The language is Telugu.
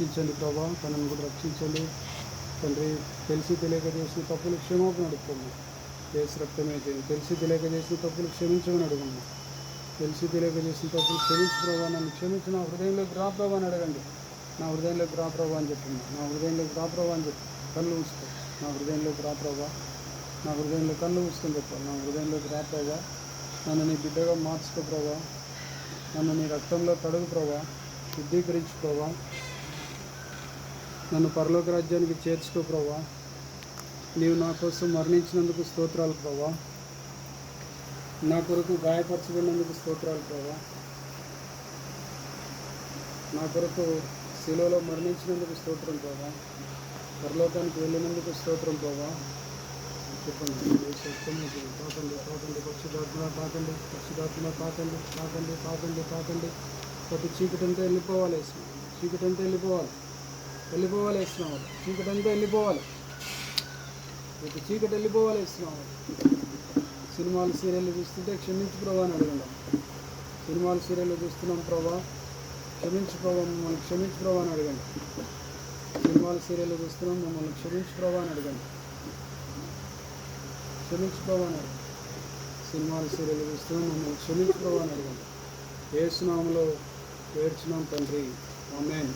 రక్షించండి ప్రభా తనను కూడా రక్షించండి. తండ్రి తెలిసి తెలియక చేసిన తప్పులు క్షమాపణ అడుగుతున్నాం కేసు రక్తమైతే తెలిసి తెలియక చేసిన తప్పులు క్షమించమని అడగండి తెలిసి తెలియక చేసిన తప్పులు క్షమించు ప్రభా నన్ను క్షమించి నా హృదయంలోకి రా ప్రభా అని అడగండి. నా హృదయంలోకి రా ప్రభా అని చెప్పండి. నా హృదయంలోకి రా ప్రభా అని చెప్పి కళ్ళు మూసుకో. నా హృదయంలోకి రా ప్రభా. నా హృదయంలో కళ్ళు మూసుకొని చెప్పాలి నా హృదయంలోకి రా ప్రభా. నన్ను నీ బిడ్డగా మార్చుకో ప్రభా. నన్ను నీ రక్తంలో కడుగు ప్రభా. శుద్ధీకరించు ప్రభా. నన్ను పరలోక రాజ్యానికి చేర్చుకో ప్రభా నీవు నా కోసం మరణించినందుకు స్తోత్రాలు ప్రభా నా కొరకు గాయపరచబడినందుకు స్తోత్రాలు ప్రభా నా కొరకు శిలోలో మరణించినందుకు స్తోత్రం ప్రభా పరలోకానికి వెళ్ళినందుకు స్తోత్రం ప్రభా చెప్పండి. యేసు రక్తమే తాకండి తాకండి పక్షుదాత్మ తాకండి పక్షుదాత్మ తాకండి తాకండి తాకండి తాకండి ప్రతి చీకటి అంతా వెళ్ళిపోవాలి చీకటి అంతా వెళ్ళిపోవాలి. వెళ్ళిపోవాలి వేస్తున్నాం చీకటి అంతా వెళ్ళిపోవాలి. రేపు చీకటి వెళ్ళిపోవాలి వేస్తున్నాం సినిమాలు సీరియల్లు చూస్తుంటే క్షమించు ప్రభా అని అడగండి. సినిమాలు సీరియల్లు చూస్తున్నాం ప్రభా. క్షమించు ప్రభా మమ్మల్ని క్షమించు ప్రభా అని అడగండి. సినిమాలు సీరియల్ చూస్తున్నాం మమ్మల్ని క్షమించు ప్రభా అని అడగండి. క్షమించు ప్రభా అని అడగండి. సినిమాలు సీరియల్ చూస్తున్నాం మమ్మల్ని క్షమించు ప్రభా అని అడగండి. ఏసునామంలో ఏడ్చున్నాం తండ్రి. ఆమెన్.